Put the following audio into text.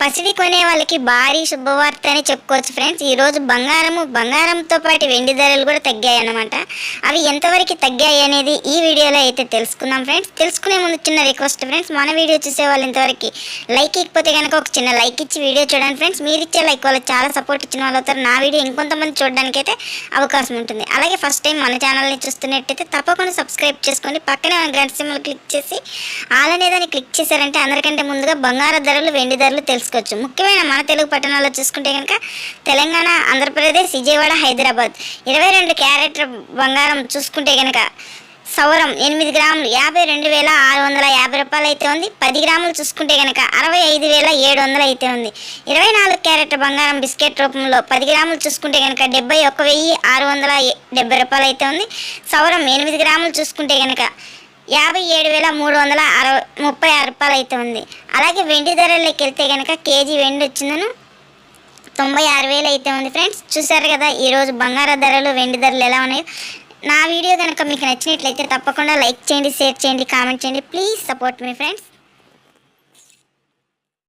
పసిడి కొనే వాళ్ళకి భారీ శుభవార్త అని చెప్పుకోవచ్చు ఫ్రెండ్స్ ఈరోజు బంగారము బంగారంతో పాటు వెండి ధరలు కూడా తగ్గాయి అన్నమాట. అవి ఎంతవరకు తగ్గాయి అనేది ఈ వీడియోలో అయితే తెలుసుకుందాం ఫ్రెండ్స్ తెలుసుకునే ముందు చిన్న రిక్వెస్ట్ ఫ్రెండ్స్ మన వీడియో చూసే వాళ్ళు ఇంతవరకు లైక్ ఇకపోతే కనుక ఒక చిన్న లైక్ ఇచ్చి వీడియో చూడండి ఫ్రెండ్స్ మీరు ఇచ్చే లైక్ వాళ్ళు చాలా సపోర్ట్ ఇచ్చిన వాళ్ళు అవుతారు. నా వీడియో ఇంకొంతమంది చూడడానికి అయితే అవకాశం ఉంటుంది. అలాగే ఫస్ట్ టైం మన ఛానల్ని చూస్తున్నట్టయితే తప్పకుండా సబ్స్క్రైబ్ చేసుకోండి పక్కనే ఉన్న గంట సింబల్ క్లిక్ చేసి ఆల్ అనేదాన్ని క్లిక్ చేశారంటే అందరికంటే ముందుగా బంగారు ధరలు వెండి ధరలు తెలుసుకోవచ్చు ముఖ్యమైన మన తెలుగు పట్టణాల్లో చూసుకుంటే కనుక తెలంగాణ ఆంధ్రప్రదేశ్ విజయవాడ హైదరాబాద్. ఇరవై రెండు క్యారెట్ బంగారం చూసుకుంటే కనుక సౌరం ఎనిమిది గ్రాములు యాభై రెండు వేల ఆరు వందల యాభై రూపాయలు అయితే ఉంది. పది గ్రాములు చూసుకుంటే కనుక అరవై ఐదు వేల ఏడు వందలు అయితే ఉంది. ఇరవై నాలుగు క్యారెట్ బంగారం బిస్కెట్ రూపంలో పది గ్రాములు చూసుకుంటే కనుక డెబ్బై ఒక వెయ్యి ఆరు వందల డెబ్బై రూపాయలు అయితే ఉంది. సౌరం ఎనిమిది గ్రాములు చూసుకుంటే కనుక యాభై ఏడు వేల మూడు వందల అరవై ముప్పై ఆరు రూపాయలు అయితే ఉంది. అలాగే వెండి ధరలోకి వెళ్తే కనుక కేజీ వెండి వచ్చిందను. తొంభై ఆరు వేలు అయితే ఉంది ఫ్రెండ్స్. చూసారు కదా ఈరోజు బంగారు ధరలు వెండి ధరలు ఎలా ఉన్నాయో. నా వీడియో కనుక మీకు నచ్చినట్లయితే తప్పకుండా లైక్ చేయండి షేర్ చేయండి కామెంట్ చేయండి. ప్లీజ్ సపోర్ట్ మీ ఫ్రెండ్స్.